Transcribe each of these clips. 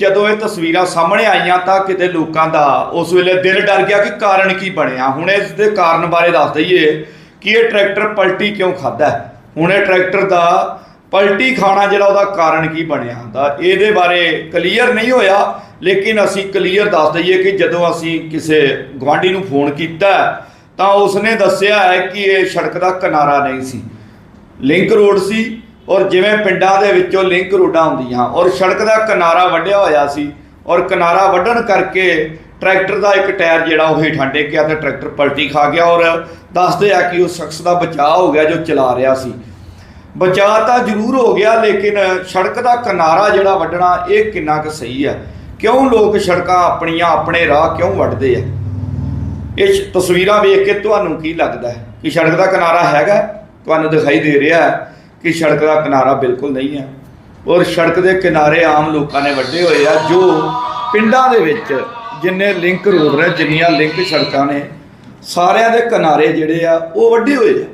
ਜਦੋਂ ਇਹ ਤਸਵੀਰਾਂ ਸਾਹਮਣੇ ਆਈਆਂ ਤਾਂ ਕਿਤੇ ਲੋਕਾਂ ਦਾ ਉਸ ਵੇਲੇ ਦਿਲ ਡਰ ਗਿਆ ਕਿ ਕਾਰਨ ਕੀ ਬਣਿਆ। ਹੁਣ ਇਸ ਦੇ ਕਾਰਨ ਬਾਰੇ ਦੱਸ ਦਈਏ ਕਿ ਇਹ ਟਰੈਕਟਰ ਪਲਟੀ ਕਿਉਂ ਖਾਦਾ ਹੁਣ ਇਹ ਟਰੈਕਟਰ ਦਾ ਪਲਟੀ ਖਾਣਾ ਜਿਹੜਾ ਉਹਦਾ ਕਾਰਨ ਕੀ ਬਣਿਆ ਹੁੰਦਾ? ਇਹਦੇ ਬਾਰੇ ਕਲੀਅਰ ਨਹੀਂ ਹੋਇਆ, ਲੇਕਿਨ ਅਸੀਂ ਕਲੀਅਰ ਦੱਸ ਦਈਏ ਕਿ ਜਦੋਂ ਅਸੀਂ ਕਿਸੇ ਗਵਾਂਢੀ ਨੂੰ ਫੋਨ ਕੀਤਾ ਤਾਂ ਉਸਨੇ ਦੱਸਿਆ ਹੈ ਕਿ ਇਹ ਸੜਕ ਦਾ ਕਿਨਾਰਾ ਨਹੀਂ ਸੀ। ਲਿੰਕ ਰੋਡ ਸੀ ਔਰ ਜਿਵੇਂ ਪਿੰਡਾਂ ਦੇ ਵਿੱਚੋਂ ਲਿੰਕ ਰੋਡਾਂ ਹੁੰਦੀਆਂ, ਔਰ ਸੜਕ ਦਾ ਕਿਨਾਰਾ ਵੱਢਿਆ ਹੋਇਆ ਸੀ, ਔਰ ਕਿਨਾਰਾ ਵੱਢਣ ਕਰਕੇ ਟਰੈਕਟਰ ਦਾ ਇੱਕ ਟਾਇਰ ਜਿਹੜਾ ਉਹ ਹੇਠਾਂ ਡਿੱਗ ਗਿਆ ਤੇ ਟਰੈਕਟਰ ਪਲਟੀ ਖਾ ਗਿਆ ਔਰ ਦੱਸਦੇ ਆ ਕਿ ਉਸ ਸ਼ਖਸ ਦਾ ਬਚਾਅ ਹੋ ਗਿਆ ਜੋ ਚਲਾ ਰਿਹਾ ਸੀ। ਬਚਾਅ ਤਾਂ ਜ਼ਰੂਰ ਹੋ ਗਿਆ, ਲੇਕਿਨ ਸੜਕ ਦਾ ਕਿਨਾਰਾ ਜਿਹੜਾ ਵੱਢਣਾ ਇਹ ਕਿੰਨਾ ਕੁ ਸਹੀ ਹੈ? ਕਿਉਂ ਲੋਕ ਸੜਕਾਂ ਆਪਣੀਆਂ ਆਪਣੇ ਰਾਹ ਕਿਉਂ ਵੱਢਦੇ ਆ? ਇਹ ਸ਼- ਤਸਵੀਰਾਂ ਵੇਖ ਕੇ ਤੁਹਾਨੂੰ ਕੀ ਲੱਗਦਾ ਕਿ ਸੜਕ ਦਾ ਕਿਨਾਰਾ ਹੈਗਾ? ਤੁਹਾਨੂੰ ਦਿਖਾਈ ਦੇ ਰਿਹਾ ਹੈ। ਕਿ ਸੜਕ ਦਾ ਕਿਨਾਰਾ ਬਿਲਕੁਲ ਨਹੀਂ ਹੈ। ਔਰ ਸੜਕ ਦੇ ਕਿਨਾਰੇ ਆਮ ਲੋਕਾਂ ਨੇ ਵੱਡੇ ਹੋਏ ਆ, ਜੋ ਪਿੰਡਾਂ ਦੇ ਵਿੱਚ ਜਿੰਨੇ ਲਿੰਕ ਰੋਡ ਨੇ, ਜਿੰਨੀਆਂ ਲਿੰਕ ਸੜਕਾਂ ਨੇ, ਸਾਰਿਆਂ ਦੇ ਕਿਨਾਰੇ ਜਿਹੜੇ ਆ, ਉਹ ਵੱਡੇ ਹੋਏ ਆ।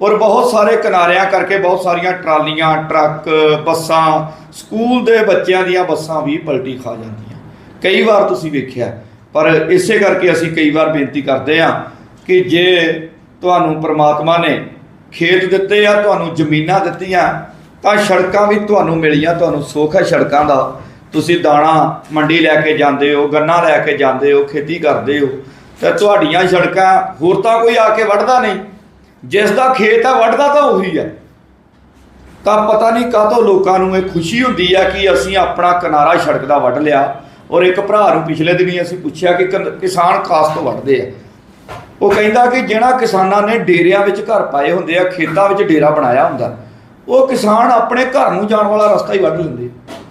ਔਰ ਬਹੁਤ ਸਾਰੇ ਕਿਨਾਰਿਆਂ ਕਰਕੇ ਬਹੁਤ ਸਾਰੀਆਂ ਟਰਾਲੀਆਂ, ਟਰੱਕ, ਬੱਸਾਂ, ਸਕੂਲ ਦੇ ਬੱਚਿਆਂ ਦੀਆਂ ਬੱਸਾਂ ਵੀ ਪਲਟੀ ਖਾ ਜਾਂਦੀਆਂ। ਕਈ ਵਾਰ ਤੁਸੀਂ ਵੇਖਿਆ, ਪਰ ਇਸੇ ਕਰਕੇ ਅਸੀਂ ਕਈ ਵਾਰ ਬੇਨਤੀ ਕਰਦੇ ਹਾਂ ਕਿ ਜੇ ਤੁਹਾਨੂੰ ਪ੍ਰਮਾਤਮਾ ਨੇ ਖੇਤ ਦਿੱਤੇ ਆ, ਤੁਹਾਨੂੰ ਜ਼ਮੀਨਾਂ ਦਿੱਤੀਆਂ, ਤਾਂ ਸੜਕਾਂ ਵੀ ਤੁਹਾਨੂੰ ਮਿਲੀਆਂ, ਤੁਹਾਨੂੰ ਸੁੱਖ ਹੈ ਸੜਕਾਂ ਦਾ। ਤੁਸੀਂ ਦਾਣਾ ਮੰਡੀ ਲੈ ਕੇ ਜਾਂਦੇ ਹੋ, ਗੰਨਾ ਲੈ ਕੇ ਜਾਂਦੇ ਹੋ, ਖੇਤੀ ਕਰਦੇ ਹੋ, ਤੇ ਤੁਹਾਡੀਆਂ ਸੜਕਾਂ ਹੋਰ ਤਾਂ ਕੋਈ ਆ ਕੇ ਵੱਢਦਾ ਨਹੀਂ। ਜਿਸ ਦਾ ਖੇਤ ਆ, ਵੱਢਦਾ ਤਾਂ ਉਹੀ ਹੈ ਤਾਂ ਪਤਾ ਨਹੀਂ ਕਾਹਤੋਂ ਲੋਕਾਂ ਨੂੰ ਇਹ ਖੁਸ਼ੀ ਹੁੰਦੀ ਆ ਕਿ ਅਸੀਂ ਆਪਣਾ ਕਿਨਾਰਾ ਸੜਕ ਦਾ ਵੱਢ ਲਿਆ, ਔਰ ਇੱਕ ਭਰਾ ਨੂੰ ਪਿਛਲੇ ਦਿਨੀ ਅਸੀਂ ਪੁੱਛਿਆ ਕਿ ਕਿਸਾਨ ਕਾਸ ਤੋਂ ਵੱਢਦੇ ਆ। ਉਹ ਕਹਿੰਦਾ ਕਿ ਜਿਹੜਾ ਕਿਸਾਨਾਂ ਨੇ ਡੇਰਿਆਂ ਵਿੱਚ ਘਰ ਪਾਏ ਹੁੰਦੇ ਆ, ਖੇਤਾਂ ਵਿੱਚ ਡੇਰਾ ਬਣਾਇਆ ਹੁੰਦਾ, ਉਹ ਕਿਸਾਨ ਆਪਣੇ ਘਰ ਨੂੰ ਜਾਣ ਵਾਲਾ ਰਸਤਾ ਹੀ ਵੱਢ ਲੈਂਦੇ।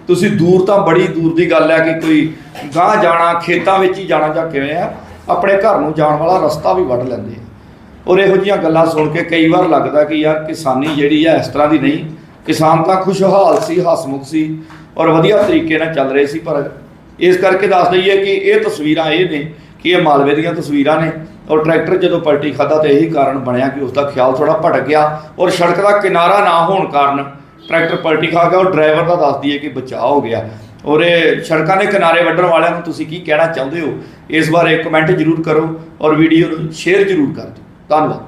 ਤੁਸੀਂ ਦੂਰ ਤਾਂ ਬੜੀ ਦੂਰ ਦੀ ਗੱਲ ਹੈ ਕਿ ਕੋਈ ਗਾਂ ਜਾਣਾ, ਖੇਤਾਂ ਵਿੱਚ ਹੀ ਜਾਣਾ ਜਾਂ ਕਿਵੇਂ ਆ, ਆਪਣੇ ਘਰ ਨੂੰ ਜਾਣ ਵਾਲਾ ਰਸਤਾ ਵੀ ਵੱਢ ਲੈਂਦੇ ਆ। ਔਰ ਇਹੋ ਜਿਹੀਆਂ ਗੱਲਾਂ ਸੁਣ ਕੇ ਕਈ ਵਾਰ ਲੱਗਦਾ ਕਿ ਯਾਰ ਕਿਸਾਨੀ ਜਿਹੜੀ ਆ, ਇਸ ਤਰ੍ਹਾਂ ਦੀ ਨਹੀਂ। ਕਿਸਾਨ ਤਾਂ ਖੁਸ਼ਹਾਲ ਸੀ, ਹਸਮੁਖ ਸੀ ਔਰ ਵਧੀਆ ਤਰੀਕੇ ਨਾਲ ਚੱਲ ਰਹੇ ਸੀ, ਪਰ ਇਸ ਕਰਕੇ ਦੱਸ ਦਈਏ ਕਿ ਇਹ ਤਸਵੀਰਾਂ ਇਹ ਨੇ ਕਿ ਇਹ ਮਾਲਵੇ ਦੀਆਂ ਤਸਵੀਰਾਂ ਨੇ। ਔਰ ਟਰੈਕਟਰ ਜਦੋਂ ਪਲਟੀ ਖਾਦਾ ਤੇ ਇਹੀ ਕਾਰਨ ਬਣਿਆ ਕਿ ਉਸ ਦਾ ਖਿਆਲ ਥੋੜਾ ਭਟਕ ਗਿਆ ਔਰ ਸੜਕ ਦਾ ਕਿਨਾਰਾ ਨਾ ਹੋਣ ਕਾਰਨ ਟਰੈਕਟਰ ਪਲਟੀ ਖਾ ਗਿਆ ਔਰ ਡਰਾਈਵਰ ਦਾ ਦੱਸ ਦਈਏ ਕਿ ਬਚਾਅ ਹੋ ਗਿਆ। ਔਰ ਇਹ ਸੜਕਾਂ ਦੇ ਕਿਨਾਰੇ ਵੱਢਣ ਵਾਲਿਆਂ ਨੂੰ ਤੁਸੀਂ ਕੀ ਕਹਿਣਾ ਚਾਹੁੰਦੇ ਹੋ? ਇਸ ਬਾਰੇ ਕਮੈਂਟ ਜ਼ਰੂਰ ਕਰੋ ਔਰ ਵੀਡੀਓ ਨੂੰ ਸ਼ੇਅਰ ਜ਼ਰੂਰ ਕਰ ਦਿਓ। ਧੰਨਵਾਦ।